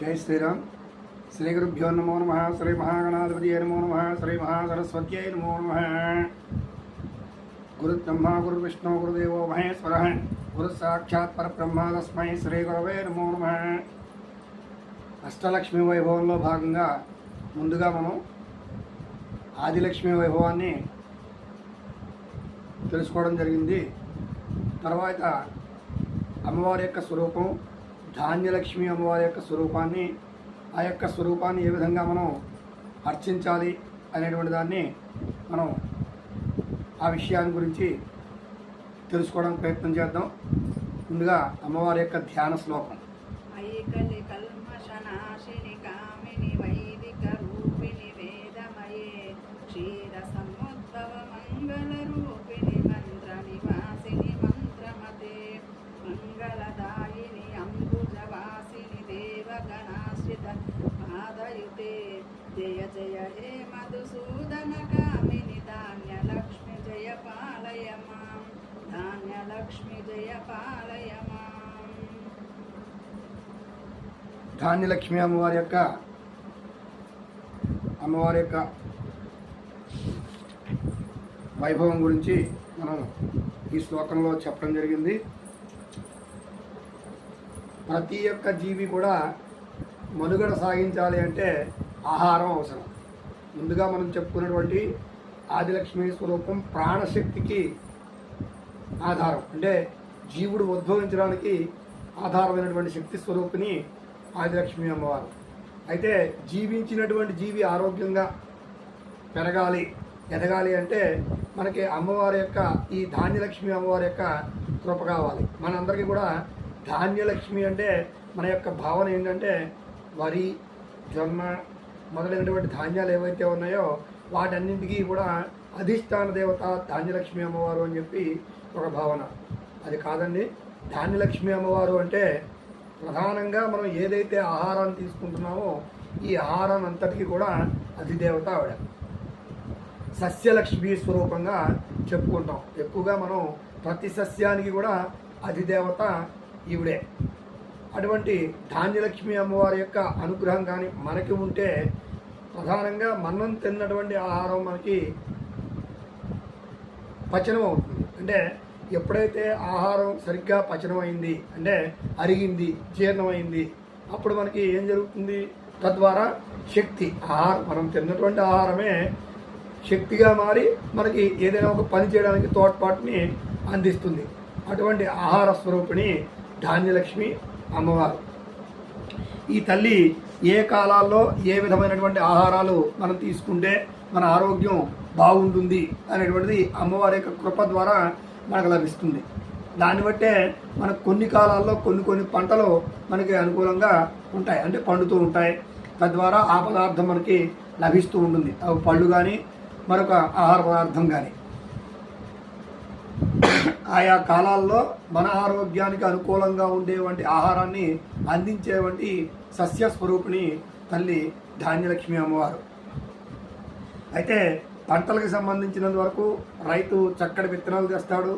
జై శ్రీరామ్. శ్రీ గురుభ్యో నమో నమ. శ్రీ మహాగణాధిపతి నమో నమ. శ్రీ మహాసరస్వత్యై నమో నమ. గురు బ్రహ్మ గురు విష్ణు గురుదేవో మహేశ్వర. గురు సాక్షాత్ పరబ్రహ్మ తస్మై శ్రీ గురవే నమో నమ. అష్టలక్ష్మి వైభవంలో భాగంగా ముందుగా మనం ఆదిలక్ష్మి వైభవాన్ని తెలుసుకోవడం జరిగింది. తర్వాత అమ్మవారి యొక్క స్వరూపం ధాన్యలక్ష్మి అమ్మవారి యొక్క స్వరూపాన్ని ఆ యొక్క స్వరూపాన్ని ఏ విధంగా మనం అర్చించాలి అనేటువంటి దాన్ని మనం ఆ విషయాన్ని గురించి తెలుసుకోవడానికి ప్రయత్నం చేద్దాం. ముందుగా అమ్మవారి యొక్క ధ్యాన శ్లోకం. మంగళ పాదయుతే జయ జయ హే మధుసూదన కామిని ధాన్యలక్ష్మి జయ పాలయ మాం ధాన్యలక్ష్మి జయ పాలయ మాం ధాన్యలక్ష్మి అమ్మవారి యొక్క అమ్మవారి యొక్క వైభవం గురించి మనం ఈ శ్లోకంలో చెప్పడం జరిగింది. ప్రతి ఒక్క జీవి కూడా మనుగడ సాగించాలి అంటే ఆహారం అవసరం. ముందుగా మనం చెప్పుకున్నటువంటి ఆదిలక్ష్మి స్వరూపం ప్రాణశక్తికి ఆధారం. అంటే జీవుడు ఉద్భవించడానికి ఆధారమైనటువంటి శక్తి స్వరూపిణి ఆదిలక్ష్మి అమ్మవారు. అయితే జీవించినటువంటి జీవి ఆరోగ్యంగా పెరగాలి ఎదగాలి అంటే మనకి అమ్మవారి యొక్క ఈ ధాన్యలక్ష్మి అమ్మవారి యొక్క కృప కావాలి. మనందరికీ కూడా ధాన్యలక్ష్మి అంటే మన యొక్క భావన ఏంటంటే వరి జొన్న మొదలైనటువంటి ధాన్యాలు ఏవైతే ఉన్నాయో వాటన్నింటికీ కూడా అధిష్టాన దేవత ధాన్యలక్ష్మి అమ్మవారు అని చెప్పి ఒక భావన. అది కాదండి. ధాన్యలక్ష్మి అమ్మవారు అంటే ప్రధానంగా మనం ఏదైతే ఆహారాన్ని తీసుకుంటున్నామో ఈ ఆహారం అంతటికీ కూడా అధిదేవత ఆవిడ. సస్యలక్ష్మి స్వరూపంగా చెప్పుకుంటాం. ఎక్కువగా మనం ప్రతి సస్యానికి కూడా అధిదేవత ఈవిడే. అటువంటి ధాన్యలక్ష్మి అమ్మవారి యొక్క అనుగ్రహం కానీ మనకి ఉంటే ప్రధానంగా మనం తిన్నటువంటి ఆహారం మనకి పచనం అవుతుంది. అంటే ఎప్పుడైతే ఆహారం సరిగ్గా పచనం అయింది అంటే అరిగింది జీర్ణమైంది అప్పుడు మనకి ఏం జరుగుతుంది? తద్వారా శక్తి ఆహారం మనం తిన్నటువంటి ఆహారమే శక్తిగా మారి మనకి ఏదైనా ఒక పని చేయడానికి తోడ్పాటుని అందిస్తుంది. అటువంటి ఆహార స్వరూపిణి ధాన్యలక్ష్మి అమ్మవారు. ఈ తల్లి ఏ కాలాల్లో ఏ విధమైనటువంటి ఆహారాలు మనం తీసుకుంటే మన ఆరోగ్యం బాగుంటుంది అనేటువంటిది అమ్మవారి యొక్క కృప ద్వారా మనకు లభిస్తుంది. దాన్ని బట్టే మనకు కొన్ని కాలాల్లో కొన్ని కొన్ని పంటలు మనకి అనుకూలంగా ఉంటాయి. అంటే పండుతూ ఉంటాయి. తద్వారా ఆ పదార్థం మనకి లభిస్తూ ఉంటుంది. అవి పళ్ళు కానీ మరొక ఆహార పదార్థం కానీ ఆయా కాలాల్లో మన ఆరోగ్యానికి అనుకూలంగా ఉండేవంటి ఆహారాన్ని అందించేవంటి సస్య స్వరూపిణి తల్లి ధాన్యలక్ష్మి అమ్మవారు. అయితే పంటలకు సంబంధించినంత వరకు రైతు చక్కటి విత్తనాలు తెస్తాడు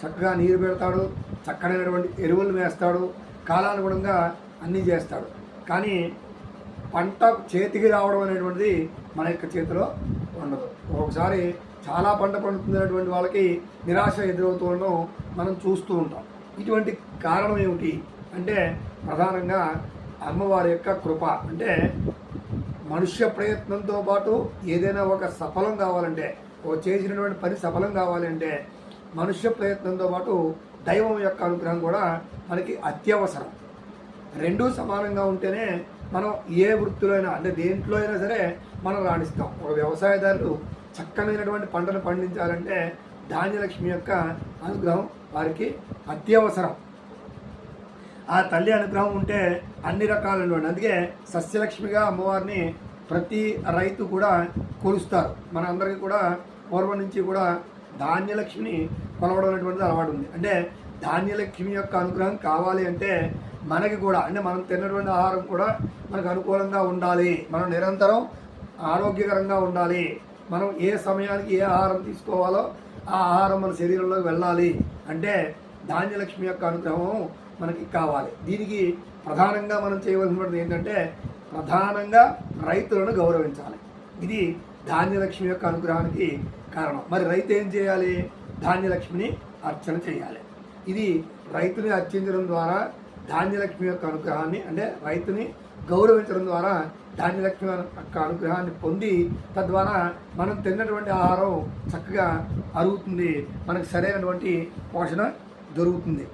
చక్కగా నీరు పెడతాడు చక్కడైనటువంటి ఎరువులు వేస్తాడు కాలానుగుణంగా అన్నీ చేస్తాడు. కానీ పంట చేతికి రావడం అనేటువంటిది మన యొక్క చేతిలో ఉండదు. ఒకసారి చాలా పంట పండుతున్నటువంటి వాళ్ళకి నిరాశ ఎదురవుతుండడం మనం చూస్తూ ఉంటాం. ఇటువంటి కారణం ఏమిటి? అంటే ప్రధానంగా అమ్మవారి యొక్క కృప. అంటే మనుష్య ప్రయత్నంతో పాటు ఏదైనా ఒక సఫలం కావాలంటే ఓ చేసినటువంటి పని సఫలం కావాలంటే మనుష్య ప్రయత్నంతో పాటు దైవం యొక్క అనుగ్రహం కూడా మనకి అత్యవసరం. రెండూ సమానంగా ఉంటేనే మనం ఏ వృత్తిలో అయినా అంటే దేంట్లో అయినా సరే మనం రాణిస్తాం. ఒక వ్యవసాయదారులు చక్కమైనటువంటి పంటను పండించాలంటే ధాన్యలక్ష్మి యొక్క అనుగ్రహం వారికి అత్యవసరం. ఆ తల్లి అనుగ్రహం ఉంటే అన్ని రకాలలో అందుకే సస్యలక్ష్మిగా అమ్మవారిని ప్రతి రైతు కూడా కొలుస్తారు. మన అందరికీ కూడా పూర్వం నుంచి కూడా ధాన్యలక్ష్మిని కొలవడం అనేటువంటిది అలవాటు ఉంది. అంటే ధాన్యలక్ష్మి యొక్క అనుగ్రహం కావాలి అంటే మనకి కూడా అంటే మనం తిన్నటువంటి ఆహారం కూడా మనకు అనుకూలంగా ఉండాలి. మనం నిరంతరం ఆరోగ్యకరంగా ఉండాలి. మనం ఏ సమయానికి ఏ ఆహారం తీసుకోవాలో ఆ ఆహారం మన శరీరంలోకి వెళ్ళాలి. అంటే ధాన్యలక్ష్మి యొక్క అనుగ్రహం మనకి కావాలి. దీనికి ప్రధానంగా మనం చేయవలసినది ఏంటంటే ప్రధానంగా రైతులను గౌరవించాలి. ఇది ధాన్యలక్ష్మి యొక్క అనుగ్రహానికి కారణం. మరి రైతు ఏం చేయాలి? ధాన్యలక్ష్మిని అర్చన చేయాలి. ఇది రైతుని అర్చించడం ద్వారా ధాన్యలక్ష్మి యొక్క అనుగ్రహాన్ని అంటే రైతుని గౌరవించడం ద్వారా ధాన్యలక్ష్మి యొక్క అనుగ్రహాన్ని పొంది తద్వారా మనం తిన్నటువంటి ఆహారం చక్కగా అరుగుతుంది. మనకు సరైనటువంటి పోషణ దొరుకుతుంది.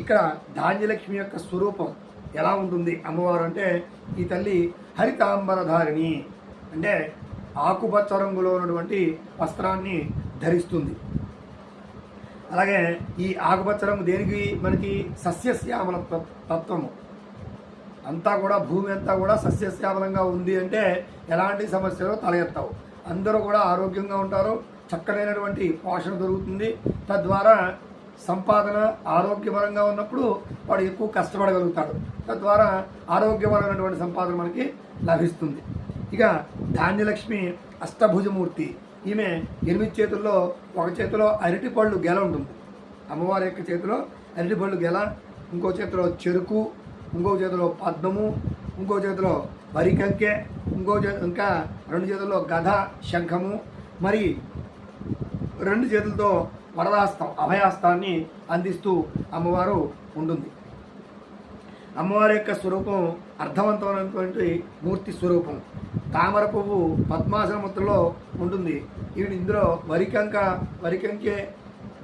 ఇక్కడ ధాన్యలక్ష్మి యొక్క స్వరూపం ఎలా ఉంటుంది? అమ్మవారు అంటే ఈ తల్లి హరితాంబరధారిణి అంటే ఆకుపచ్చ రంగులో ఉన్నటువంటి వస్త్రాన్ని ధరిస్తుంది. అలాగే ఈ ఆకుపచ్చ రంగు దేనికి మనకి సస్యశ్యామల తత్వము. అంతా కూడా భూమి అంతా కూడా సస్యశ్యామలంగా ఉంది అంటే ఎలాంటి సమస్యలు తలెత్తవు. అందరూ కూడా ఆరోగ్యంగా ఉంటారు చక్కనైనటువంటి పోషణ దొరుకుతుంది. తద్వారా సంపాదన ఆరోగ్యపరంగా ఉన్నప్పుడు వాడు ఎక్కువ కష్టపడగలుగుతాడు. తద్వారా ఆరోగ్యపరమైనటువంటి సంపాదన మనకి లభిస్తుంది. ఇక ధాన్యలక్ష్మి అష్టభుజమూర్తి. ఈమె ఎనిమిది చేతుల్లో ఒక చేతిలో అరటిపళ్ళు గెల ఉంటుంది. అమ్మవారి యొక్క చేతిలో అరటిపళ్ళు గెల ఇంకో చేతిలో చెరుకు ఇంకో చేతిలో పద్మము ఇంకో చేతిలో వరికంకె ఇంకో ఇంకా రెండు చేతుల్లో గధ శంఖము మరి రెండు చేతులతో వరదాస్తం అభయాస్తాన్ని అందిస్తూ అమ్మవారు ఉంటుంది. అమ్మవారి యొక్క స్వరూపం అర్థవంతమైనటువంటి మూర్తి స్వరూపం. తామర పువ్వు పద్మాసనముద్రలో ఉంటుంది. ఈవిడ ఇందులో వరికంక వరికంకే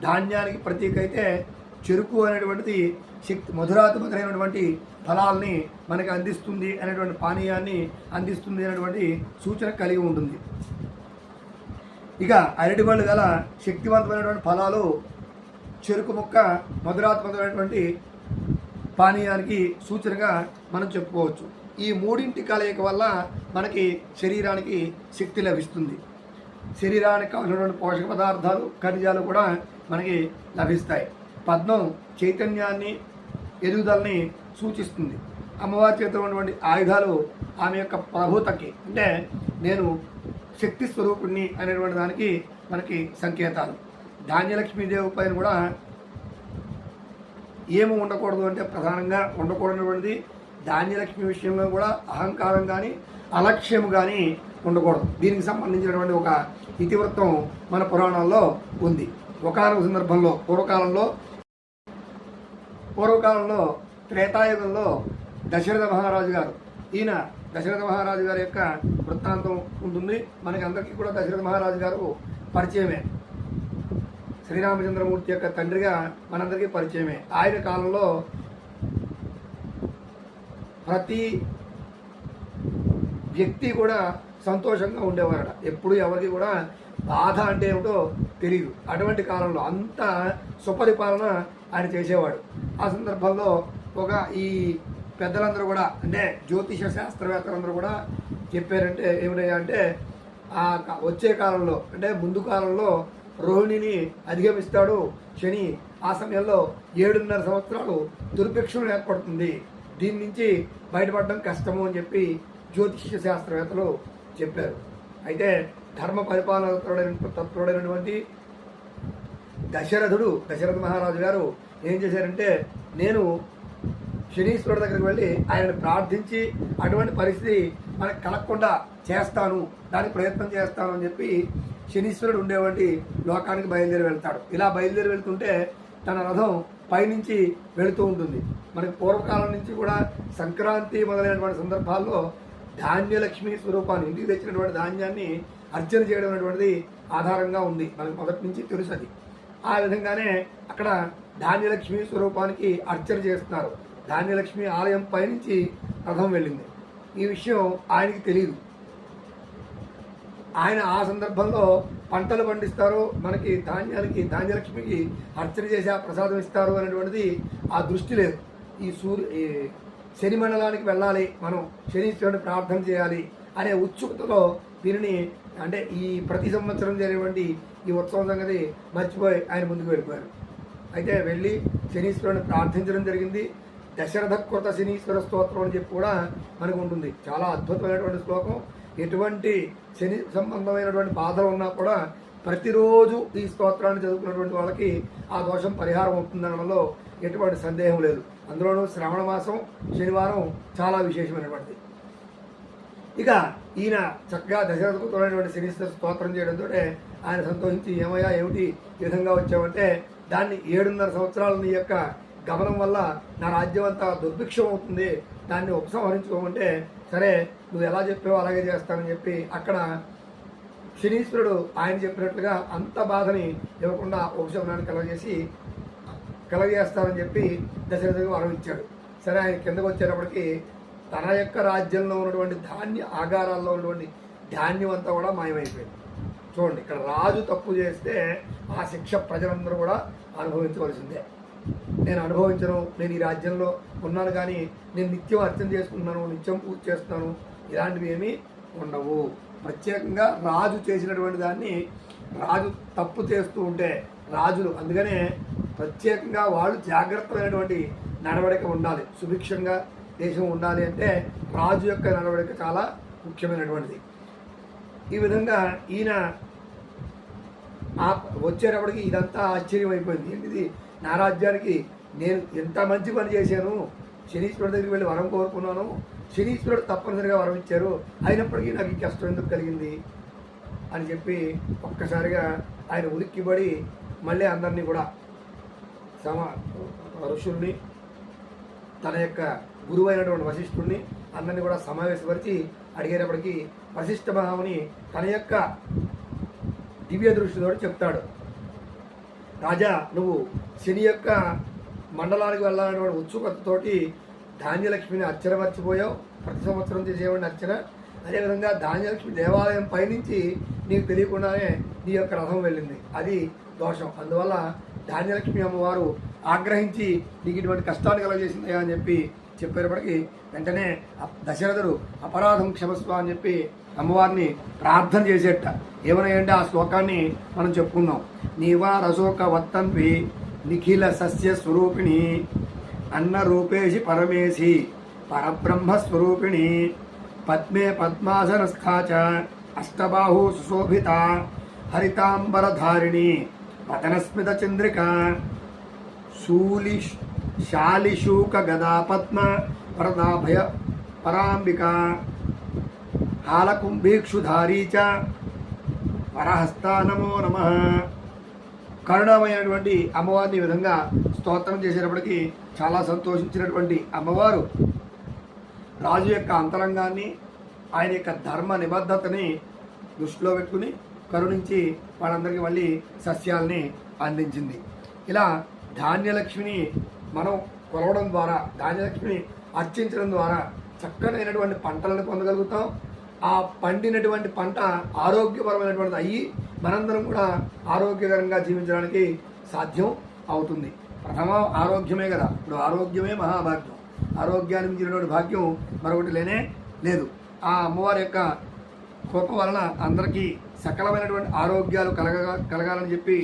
ధాన్యానికి ప్రతీక అయితే చెరుకు అనేటువంటిది శక్తి మధురాత్మకమైనటువంటి ఫలాల్ని మనకి అందిస్తుంది అనేటువంటి పానీయాన్ని అందిస్తుంది అనేటువంటి సూచన కలిగి ఉంటుంది. ఇక అరటిపళ్ళు గల శక్తివంతమైనటువంటి ఫలాలు చెరుకు ముక్క మధురాత్మకమైనటువంటి పానీయానికి సూచనగా మనం చెప్పుకోవచ్చు. ఈ మూడింటి కలయిక వల్ల మనకి శరీరానికి శక్తి లభిస్తుంది. శరీరానికి కావాల్సినటువంటి పోషక పదార్థాలు ఖనిజాలు కూడా మనకి లభిస్తాయి. పద్మం చైతన్యాన్ని ఎదుగుదలని సూచిస్తుంది. అమ్మవారి చేతిలో ఉన్నటువంటి ఆయుధాలు ఆమె యొక్క ప్రభుతకి అంటే నేను శక్తి స్వరూపుణ్ణి అనేటువంటి దానికి మనకి సంకేతాలు. ధాన్యలక్ష్మీదేవి పైన కూడా ఏమి ఉండకూడదు అంటే ప్రధానంగా ఉండకూడనటువంటిది ధాన్యలక్ష్మి విషయంలో కూడా అహంకారం కానీ అలక్ష్యం కానీ ఉండకూడదు. దీనికి సంబంధించినటువంటి ఒక ఇతివృత్తం మన పురాణాల్లో ఉంది. ఒకనొక సందర్భంలో పూర్వకాలంలో పూర్వకాలంలో త్రేతాయుగంలో దశరథ మహారాజు గారు ఈయన దశరథ మహారాజు గారి యొక్క వృత్తాంతం ఉంటుంది. మనకి అందరికీ కూడా దశరథ మహారాజు గారు పరిచయమే. శ్రీరామచంద్రమూర్తి యొక్క తండ్రిగా మనందరికీ పరిచయమే. ఆయన కాలంలో ప్రతి వ్యక్తి కూడా సంతోషంగా ఉండేవారట. ఎప్పుడు ఎవరికి కూడా బాధ అంటే ఏమిటో తెలియదు అటువంటి కాలంలో అంత సుపరిపాలన ఆయన చేసేవాడు. ఆ సందర్భంలో ఒక ఈ పెద్దలందరూ కూడా అంటే జ్యోతిష శాస్త్రవేత్తలందరూ కూడా చెప్పారంటే ఏమిటయ్యా అంటే ఆ వచ్చే కాలంలో అంటే ముందు కాలంలో రోహిణిని అధిగమిస్తాడు శని. ఆ సమయంలో ఏడున్నర సంవత్సరాలు దుర్భిక్షం ఏర్పడుతుంది. దీని నుంచి బయటపడడం కష్టము అని చెప్పి జ్యోతిష శాస్త్రవేత్తలు చెప్పారు. అయితే ధర్మ పరిపాలన తత్పరుడైన- దశరథుడు దశరథ మహారాజు గారు ఏం చేశారంటే నేను శనీశ్వరుడు దగ్గరికి వెళ్ళి ఆయన ప్రార్థించి అటువంటి పరిస్థితి మనకు కలగకుండా చేస్తాను దానికి ప్రయత్నం చేస్తాను అని చెప్పి శనీశ్వరుడు ఉండేవంటి లోకానికి బయలుదేరి వెళ్తాడు. ఇలా బయలుదేరి వెళ్తుంటే తన రథం పైనుంచి వెళుతూ ఉంటుంది. మనకి పూర్వకాలం నుంచి కూడా సంక్రాంతి మొదలైనటువంటి సందర్భాల్లో ధాన్యలక్ష్మి స్వరూపాన్ని ఇంటికి తెచ్చినటువంటి ధాన్యాన్ని అర్చన చేయడం అనేటువంటిది ఆధారంగా ఉంది. మనకు మొదటి నుంచి తెలుసు అది. ఆ విధంగానే అక్కడ ధాన్యలక్ష్మి స్వరూపానికి అర్చన చేస్తున్నారు. ధాన్యలక్ష్మి ఆలయం పైనుంచి రథం వెళ్ళింది. ఈ విషయం ఆయనకి తెలియదు ఆయన ఆ సందర్భంలో పంటలు పండిస్తారు మనకి ధాన్యానికి ధాన్యలక్ష్మికి అర్చన చేసి ఆ ప్రసాదం ఇస్తారు అనేటువంటిది ఆ దృష్టి లేదు. ఈ సూర్య ఈ శని మండలానికి వెళ్ళాలి. మనం శనీశ్వరుని ప్రార్థన చేయాలి అనే ఉత్సుకతలో దీనిని అంటే ఈ ప్రతి సంవత్సరం జరిగేటువంటి ఈ ఉత్సవం సంగతి మర్చిపోయి ఆయన ముందుకు వెళ్ళిపోయారు. అయితే వెళ్ళి శనీశ్వరుని ప్రార్థించడం జరిగింది. దశరథ కృత శనీశ్వర స్తోత్రం అని చెప్పి కూడా మనకు ఉంటుంది. చాలా అద్భుతమైనటువంటి శ్లోకం. ఎటువంటి శని సంబంధమైనటువంటి బాధలు ఉన్నా కూడా ప్రతిరోజు ఈ స్తోత్రాన్ని చదువుకున్నటువంటి వాళ్ళకి ఆ దోషం పరిహారం అవుతుందనడంలో ఎటువంటి సందేహం లేదు. అందులోనూ శ్రవణ మాసం శనివారం చాలా విశేషమైనటువంటిది. ఇక ఈయన చక్కగా దశరథకు తోడైనటువంటి శనిశ్వర స్తోత్రం చేయడంతో ఆయన సంతోషించి ఏమయ్యా ఏమిటి ఈ విధంగా వచ్చావంటే దాన్ని ఏడున్నర సంవత్సరాల నీ యొక్క గమనం వల్ల నా రాజ్యం అంతా దుర్భిక్షం అవుతుంది దాన్ని ఉపసంహరించుకోమంటే సరే నువ్వు ఎలా చెప్పావో అలాగే చేస్తానని చెప్పి అక్కడ శనీశ్వరుడు ఆయన చెప్పినట్లుగా అంత బాధని ఇవ్వకుండా ఉపశమనాన్ని కలగజేసి కలగజేస్తానని చెప్పి దశరథకు వరం ఇచ్చాడు సరే ఆయన కిందకు వచ్చేటప్పటికి తన యొక్క రాజ్యంలో ఉన్నటువంటి ధాన్య ఆగారాల్లో ఉన్నటువంటి ధాన్యం అంతా కూడా మాయమైపోయింది. చూడండి ఇక్కడ రాజు తప్పు చేస్తే ఆ శిక్ష ప్రజలందరూ కూడా అనుభవించవలసిందే. నేను అనుభవించను నేను ఈ రాజ్యంలో ఉన్నాను కానీ నేను నిత్యం అర్థం చేసుకుంటున్నాను నిత్యం పూజ చేస్తున్నాను ఇలాంటివి ఏమీ ఉండవు. ప్రత్యేకంగా రాజు చేసినటువంటి దాన్ని రాజు తప్పు చేస్తూ ఉంటే రాజులు అందుకనే ప్రత్యేకంగా వాళ్ళు జాగ్రత్తమైనటువంటి నడవడిక ఉండాలి. సుభిక్షంగా దేశం ఉండాలి అంటే రాజు యొక్క నడవడిక చాలా ముఖ్యమైనటువంటిది. ఈ విధంగా ఈయన వచ్చేటప్పటికి ఇదంతా ఆశ్చర్యం అయిపోయింది ఏంటిది? నా రాజ్యానికి నేను ఎంత మంచి పని చేశాను? శనీశ్వరుడి దగ్గరికి వెళ్ళి వరం కోరుకున్నాను. శనీశ్వరుడు తప్పనిసరిగా వరం ఇచ్చారు. అయినప్పటికీ నాకు ఈ కష్టం ఎందుకు కలిగింది? అని చెప్పి ఒక్కసారిగా ఆయన ఉలిక్కిబడి మళ్ళీ అందరినీ కూడా సమ ఋషుల్ని తన యొక్క గురువైనటువంటి వశిష్ఠుడిని అందరినీ కూడా సమావేశపరిచి అడిగేటప్పటికి వశిష్ఠ మహాముని తన యొక్క దివ్య దృష్టితో చెప్తాడు. రాజా నువ్వు శని యొక్క మండలానికి వెళ్ళాలనే ఉత్సుకతతోటి ధాన్యలక్ష్మిని అర్చనమర్చిపోయావు ప్రతి సంవత్సరం చేసేవాడిని అర్చన. అదేవిధంగా ధాన్యలక్ష్మి దేవాలయం పైనుంచి నీకు తెలియకుండానే నీ యొక్క రథం వెళ్ళింది. అది దోషం. అందువల్ల ధాన్యలక్ష్మి అమ్మవారు ఆగ్రహించి నీకు ఇటువంటి కష్టాలు కలగజేసిందయ్యా అని చెప్పి చెప్పేటప్పటికి వెంటనే దశరథుడు అపరాధం క్షమస్వ అని చెప్పి అమ్మవారిని ప్రార్థన చేసేట. ఏమన్నాయంటే ఆ శ్లోకాన్ని మనం చెప్పుకుందాం నీవా రసోక వత్తన్వి నిఖిల సస్య స్వరూపిణి అన్న రూపేషి పరమేశి పరబ్రహ్మ స్వరూపిణి పద్మే పద్మాసనస్థాచ అష్టబాహు సుశోభిత హరితాంబరధారిణి పతనస్మిత చంద్రిక శూలి శాలిశూక గదా పద్మ వరదాభయ పరాంబిక హాలకుంభీక్షుధారీ చ పరహస్త నమో. నమ కరుణమైనటువంటి అమ్మవారిని ఈ విధంగా స్తోత్రం చేసేటప్పటికీ చాలా సంతోషించినటువంటి అమ్మవారు రాజు యొక్క అంతరంగాన్ని ఆయన యొక్క ధర్మ నిబద్ధతని దృష్టిలో పెట్టుకుని కరుణించి వాళ్ళందరికీ మళ్ళీ సస్యాల్ని అందించింది. ఇలా ధాన్యలక్ష్మిని మనం కొలవడం ద్వారా ధాన్యలక్ష్మిని అర్చించడం ద్వారా చక్కనైనటువంటి పంటలను పొందగలుగుతాం. ఆ పండినటువంటి పంట ఆరోగ్యపరమైనటువంటిది అయ్యి మనందరం కూడా ఆరోగ్యకరంగా జీవించడానికి సాధ్యం అవుతుంది. ప్రథమ ఆరోగ్యమే కదా. ఇప్పుడు ఆరోగ్యమే మహాభాగ్యం. ఆరోగ్యాన్ని మించినటువంటి భాగ్యం మరొకటి లేనే లేదు. ఆ అమ్మవారి యొక్క కృప వలన అందరికీ సకలమైనటువంటి ఆరోగ్యాలు కలగ కలగాలని చెప్పి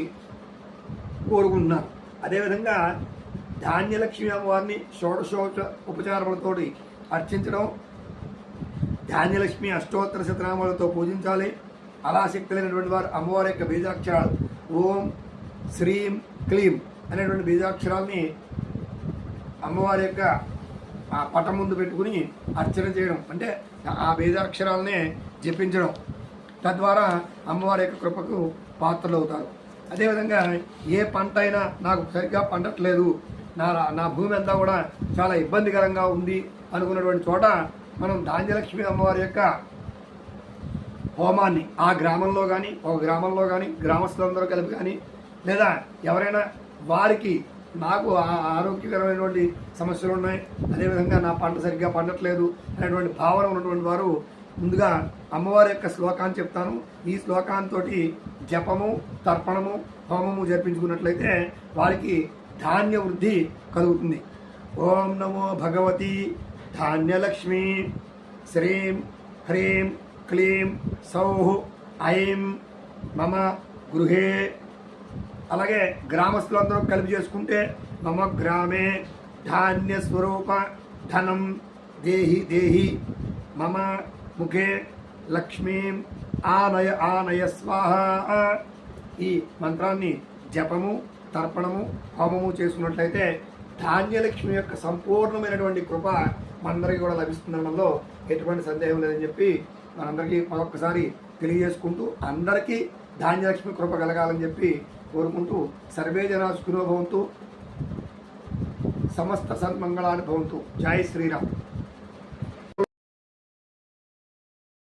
కోరుకుంటున్నారు. అదేవిధంగా ధాన్యలక్ష్మి అమ్మవారిని షోడశోచ ఉపచారములతోటి అర్చించడం ధాన్యలక్ష్మి అష్టోత్తర శతనామాలతో పూజించాలి. అలా శక్తి లేనటువంటి వారు అమ్మవారి యొక్క బీజాక్షరాలు ఓం శ్రీం క్లీం అనేటువంటి బీజాక్షరాల్ని అమ్మవారి యొక్క ఆ పటం ముందు పెట్టుకుని అర్చన చేయడం. అంటే ఆ బీజాక్షరాలనే జపించడం. తద్వారా అమ్మవారి యొక్క కృపకు పాత్రలు అవుతారు అదేవిధంగా ఏ పంట అయినా నాకు సరిగ్గా పండట్లేదు. నా నా భూమి అంతా కూడా చాలా ఇబ్బందికరంగా ఉంది అనుకున్నటువంటి చోట మనం ధాన్యలక్ష్మి అమ్మవారి యొక్క హోమాన్ని ఆ గ్రామంలో కానీ ఒక గ్రామంలో కానీ గ్రామస్తులందరూ కలిపి కానీ లేదా ఎవరైనా వారికి నాకు ఆ- ఆరోగ్యకరమైనటువంటి సమస్యలు ఉన్నాయి అదేవిధంగా నా పంట సరిగ్గా పండట్లేదు అనేటువంటి భావన ఉన్నటువంటి వారు ముందుగా అమ్మవారి యొక్క శ్లోకాన్ని చెప్తాను. ఈ శ్లోకాంతో జపము తర్పణము హోమము జరిపించుకున్నట్లయితే వారికి ధాన్య వృద్ధి కలుగుతుంది. ఓం నమో భగవతి ధాన్యలక్ష్మి. శ్రీం హ్రీం క్లీం సౌహ్ ఐం మమ గృహే. అలాగే గ్రామస్తులందరూ కలిపి చేసుకుంటే మమ గ్రామే ధాన్య స్వరూప ధనం దేహి దేహి మమ ముఖే లక్ష్మీం ఆనయ ఆనయ స్వాహ ఈ మంత్రాన్ని జపము తర్పణము హోమము చేసుకున్నట్లయితే ధాన్యలక్ష్మి యొక్క సంపూర్ణమైనటువంటి కృప మనందరికీ కూడా లభిస్తుందనడంలో ఎటువంటి సందేహం లేదని చెప్పి మనందరికీ మరొకసారి తెలియజేసుకుంటూ అందరికీ ధాన్యలక్ష్మి కృప కలగాలని చెప్పి కోరుకుంటూ సర్వే జనా సుఖినో భవంతు సమస్త సన్మంగళాన్ని భవంతు. జై శ్రీరామ్.